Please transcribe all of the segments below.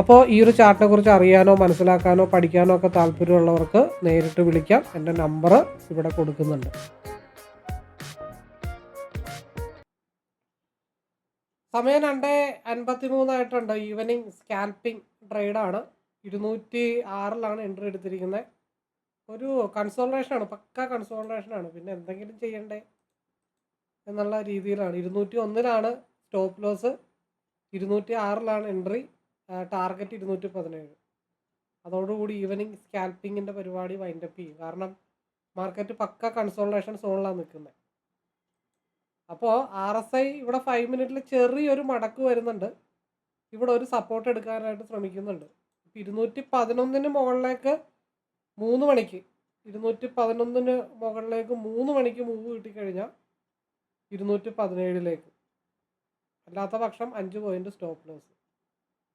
അപ്പോൾ ഈ ഒരു ചാർട്ടിനെ കുറിച്ച് അറിയാനോ മനസ്സിലാക്കാനോ പഠിക്കാനോ ഒക്കെ താല്പര്യമുള്ളവർക്ക് നേരിട്ട് വിളിക്കാം. എന്റെ നമ്പർ ഇവിടെ കൊടുക്കുന്നുണ്ട്. സമയം രണ്ട് അൻപത്തി മൂന്നായിട്ടുണ്ട് ഈവനിങ് സ്കാൽപ്പിംഗ് ട്രേഡാണ്. ഇരുന്നൂറ്റി ആറിലാണ് എൻട്രി എടുത്തിരിക്കുന്നത്. ഒരു കൺസോൾട്ടേഷനാണ് പക്ക കൺസോൾട്ടേഷനാണ് പിന്നെ എന്തെങ്കിലും ചെയ്യണ്ടേ എന്നുള്ള രീതിയിലാണ്. ഇരുന്നൂറ്റി ഒന്നിലാണ് സ്റ്റോപ്പ് ലോസ് ഇരുന്നൂറ്റി ആറിലാണ് എൻട്രി. ടാർഗറ്റ് ഇരുന്നൂറ്റി പതിനേഴ് അതോടുകൂടി ഈവനിങ് സ്കാൽപ്പിങ്ങിന്റെ പരിപാടി വൈൻഡപ്പ് ചെയ്യും. കാരണം മാർക്കറ്റ് പക്ക കൺസോൾട്ടേഷൻ സോണിലാണ് നിൽക്കുന്നത് അപ്പോൾ ആർ എസ് ഐ ഇവിടെ ഫൈവ് മിനിറ്റിൽ ചെറിയൊരു മടക്ക് വരുന്നുണ്ട്. ഇവിടെ ഒരു സപ്പോർട്ട് എടുക്കാനായിട്ട് ശ്രമിക്കുന്നുണ്ട്. ഇപ്പം ഇരുന്നൂറ്റി പതിനൊന്നിന് മുകളിലേക്ക് മൂന്ന് മണിക്ക് ഇരുന്നൂറ്റി പതിനൊന്നിന് മുകളിലേക്ക് മൂന്ന് മണിക്ക് മൂവ് കിട്ടിക്കഴിഞ്ഞാൽ ഇരുന്നൂറ്റി പതിനേഴിലേക്ക് അല്ലാത്ത പക്ഷം അഞ്ച് പോയിന്റ് സ്റ്റോപ്പ് ലോസ്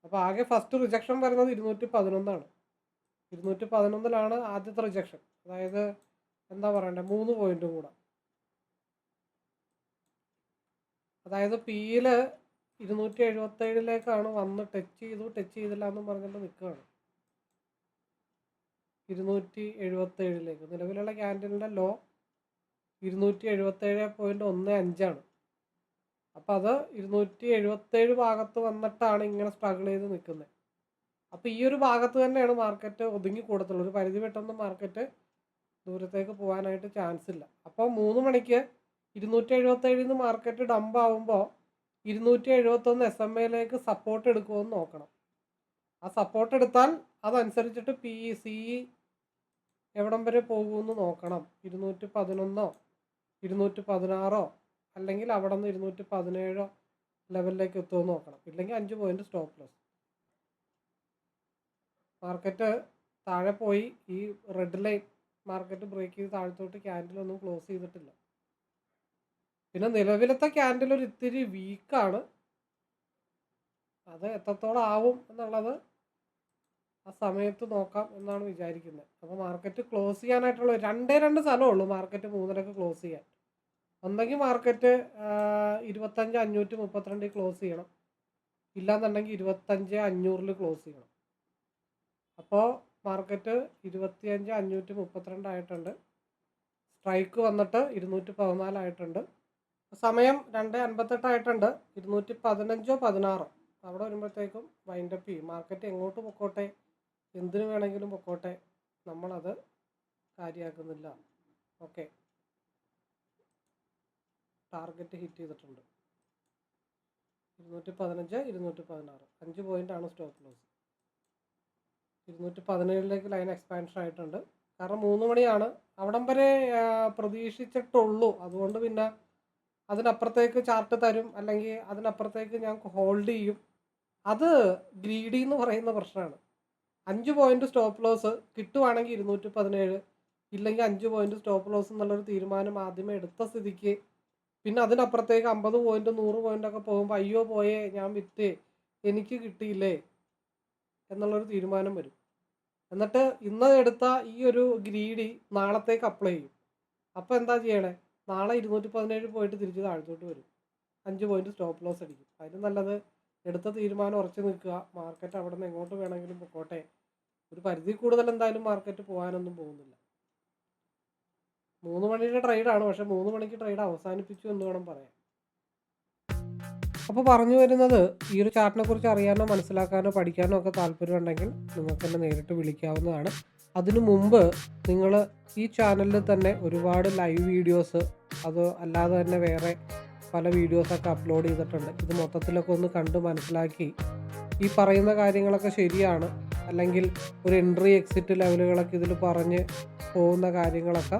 അപ്പോൾ ആകെ ഫസ്റ്റ് റിജക്ഷൻ വരുന്നത് ഇരുന്നൂറ്റി പതിനൊന്നാണ് ഇരുന്നൂറ്റി പതിനൊന്നിലാണ് ആദ്യത്തെ റിജക്ഷൻ അതായത് എന്താ പറയണ്ടേ? മൂന്ന് പോയിന്റും കൂടെ. അതായത് പിയിൽ ഇരുന്നൂറ്റി എഴുപത്തേഴിലേക്കാണ് വന്ന് ടച്ച് ചെയ്തു. ടച്ച് ചെയ്തില്ല എന്നും പറഞ്ഞിട്ട് നിൽക്കുകയാണ്. ഇരുന്നൂറ്റി എഴുപത്തേഴിലേക്ക് നിലവിലുള്ള ക്യാന്റീനിന്റെ ലോ ഇരുന്നൂറ്റി എഴുപത്തേഴ് പോയിന്റ് ഒന്ന് അഞ്ചാണ്. അപ്പോൾ അത് ഇരുന്നൂറ്റി എഴുപത്തേഴ് ഭാഗത്ത് വന്നിട്ടാണ് ഇങ്ങനെ സ്ട്രഗിൾ ചെയ്ത് നിൽക്കുന്നത് അപ്പോൾ ഈ ഒരു ഭാഗത്ത് തന്നെയാണ് മാർക്കറ്റ് ഒതുങ്ങി കൂടത്തുള്ളൂ. ഒരു പരിധി വിട്ടൊന്നും മാർക്കറ്റ് ദൂരത്തേക്ക് പോകാനായിട്ട് ചാൻസ് ഇല്ല. അപ്പോൾ മൂന്ന് മണിക്ക് ഇരുന്നൂറ്റി എഴുപത്തേഴിൽ നിന്ന് മാർക്കറ്റ് ഡംപ് ആവുമ്പോൾ ഇരുന്നൂറ്റി എഴുപത്തൊന്ന് എസ് എം എയിലേക്ക് സപ്പോർട്ട് എടുക്കുമെന്ന് നോക്കണം. ആ സപ്പോർട്ട് എടുത്താൽ അതനുസരിച്ചിട്ട് പി സി എവിടം വരെ പോകുമെന്ന് നോക്കണം. ഇരുന്നൂറ്റി പതിനൊന്നോ ഇരുന്നൂറ്റി പതിനാറോ അല്ലെങ്കിൽ അവിടെ നിന്ന് ഇരുന്നൂറ്റി പതിനേഴോ ലെവലിലേക്ക് എത്തുമെന്ന് നോക്കണം. ഇല്ലെങ്കിൽ അഞ്ച് പോയിന്റ് സ്റ്റോപ്പ് ലോസ് മാർക്കറ്റ് താഴെ പോയി. ഈ റെഡ് ലൈൻ മാർക്കറ്റ് ബ്രേക്ക് ചെയ്ത് താഴത്തോട്ട് ക്യാൻഡിലൊന്നും ക്ലോസ് ചെയ്തിട്ടില്ല. പിന്നെ നിലവിലത്തെ ക്യാൻഡിൽ ഒരു ഇത്തിരി വീക്കാണ് അത് എത്രത്തോളം ആവും എന്നുള്ളത് ആ സമയത്ത് നോക്കാം എന്നാണ് വിചാരിക്കുന്നത്. അപ്പോൾ മാർക്കറ്റ് ക്ലോസ് ചെയ്യാനായിട്ടുള്ള രണ്ടേ രണ്ട് സ്ഥലമേ ഉള്ളൂ മാർക്കറ്റ് മൂന്നരക്ക് ക്ലോസ് ചെയ്യാൻ. ഒന്നെങ്കിൽ മാർക്കറ്റ് ഇരുപത്തഞ്ച് അഞ്ഞൂറ്റി മുപ്പത്തിരണ്ടിൽ ക്ലോസ് ചെയ്യണം. ഇല്ലാന്നുണ്ടെങ്കിൽ ഇരുപത്തഞ്ച് അഞ്ഞൂറിൽ ക്ലോസ് ചെയ്യണം. അപ്പോൾ മാർക്കറ്റ് ഇരുപത്തിയഞ്ച് അഞ്ഞൂറ്റി മുപ്പത്തിരണ്ടായിട്ടുണ്ട് സ്ട്രൈക്ക് വന്നിട്ട് ഇരുന്നൂറ്റി പതിനാലായിട്ടുണ്ട് സമയം രണ്ട് അൻപത്തെട്ടായിട്ടുണ്ട് ഇരുന്നൂറ്റി പതിനഞ്ചോ പതിനാറോ. അവിടെ വരുമ്പോഴത്തേക്കും വൈൻഡപ്പ് ചെയ്യും. മാർക്കറ്റ് എങ്ങോട്ട് പൊക്കോട്ടെ? എന്തിനു വേണമെങ്കിലും പൊക്കോട്ടെ? നമ്മളത് കാര്യമാക്കുന്നില്ല ഓക്കെ. ടാർഗറ്റ് ഹിറ്റ് ചെയ്തിട്ടുണ്ട്. ഇരുന്നൂറ്റി പതിനഞ്ച് ഇരുന്നൂറ്റി പതിനാറ് അഞ്ച് പോയിന്റ് ആണ് സ്റ്റോപ്പ് ലോസ്. ഇരുന്നൂറ്റി പതിനേഴിലേക്ക് ലൈൻ എക്സ്പാൻഷൻ ആയിട്ടുണ്ട്. കാരണം മൂന്ന് മണിയാണ്. അവിടം വരെ പ്രതീക്ഷിച്ചിട്ടുള്ളൂ. അതുകൊണ്ട് പിന്നെ അതിനപ്പുറത്തേക്ക് ചാർട്ട് തരും. അല്ലെങ്കിൽ അതിനപ്പുറത്തേക്ക് ഞാൻ ഹോൾഡ് ചെയ്യും. അത് ഗ്രീഡി എന്ന് പറയുന്ന പ്രശ്നമാണ്. അഞ്ച് പോയിന്റ് സ്റ്റോപ്പ് ലോസ് കിട്ടുവാണെങ്കിൽ ഇരുന്നൂറ്റി പതിനേഴ് ഇല്ലെങ്കിൽ അഞ്ച് പോയിന്റ് സ്റ്റോപ്പ് ലോസ് എന്നുള്ളൊരു തീരുമാനം ആദ്യമേ എടുത്ത സ്ഥിതിക്ക് പിന്നെ അതിനപ്പുറത്തേക്ക് അമ്പത് പോയിന്റ് നൂറ് പോയിന്റ് ഒക്കെ പോകുമ്പോൾ അയ്യോ പോയേ ഞാൻ വിറ്റ് എനിക്ക് കിട്ടിയില്ലേ എന്നുള്ളൊരു തീരുമാനം വരും. എന്നിട്ട് ഇന്ന് എടുത്ത ഈ ഒരു ഗ്രീഡി നാളത്തേക്ക് അപ്ലൈ ചെയ്യും. അപ്പോൾ എന്താ ചെയ്യണേ? നാളെ ഇരുന്നൂറ്റി പതിനേഴ് പോയിട്ട് തിരിച്ച് താഴത്തോട്ട് വരും. അഞ്ച് പോയിന്റ് സ്റ്റോപ്പ് ലോസ് അടിക്കും. അതിന് നല്ലത് എടുത്ത തീരുമാനം ഉറച്ചു നിൽക്കുക. മാർക്കറ്റ് അവിടെ നിന്ന് എങ്ങോട്ട് വേണമെങ്കിലും പൊക്കോട്ടെ. ഒരു പരിധി കൂടുതൽ എന്തായാലും മാർക്കറ്റ് പോകാനൊന്നും പോകുന്നില്ല. മൂന്ന് മണിയുടെ ട്രേഡാണ് പക്ഷെ മൂന്ന് മണിക്ക് ട്രേഡ് അവസാനിപ്പിച്ചു എന്ന് വേണം പറയാം അപ്പോൾ പറഞ്ഞു വരുന്നത് ഈ ഒരു ചാർട്ടിനെ കുറിച്ച് അറിയാനോ മനസ്സിലാക്കാനോ പഠിക്കാനോ ഒക്കെ താല്പര്യമുണ്ടെങ്കിൽ നിങ്ങൾക്ക് തന്നെ നേരിട്ട് വിളിക്കാവുന്നതാണ്. അതിനു മുമ്പ് നിങ്ങൾ ഈ ചാനലിൽ തന്നെ ഒരുപാട് ലൈവ് വീഡിയോസ് അത് അല്ലാതെ തന്നെ വേറെ പല വീഡിയോസൊക്കെ അപ്ലോഡ് ചെയ്തിട്ടുണ്ട്. ഇത് മൊത്തത്തിലൊക്കെ ഒന്ന് കണ്ട് മനസ്സിലാക്കി ഈ പറയുന്ന കാര്യങ്ങളൊക്കെ ശരിയാണ്. അല്ലെങ്കിൽ ഒരു എൻട്രി എക്സിറ്റ് ലെവലുകളൊക്കെ ഇതിൽ പറഞ്ഞ് പോകുന്ന കാര്യങ്ങളൊക്കെ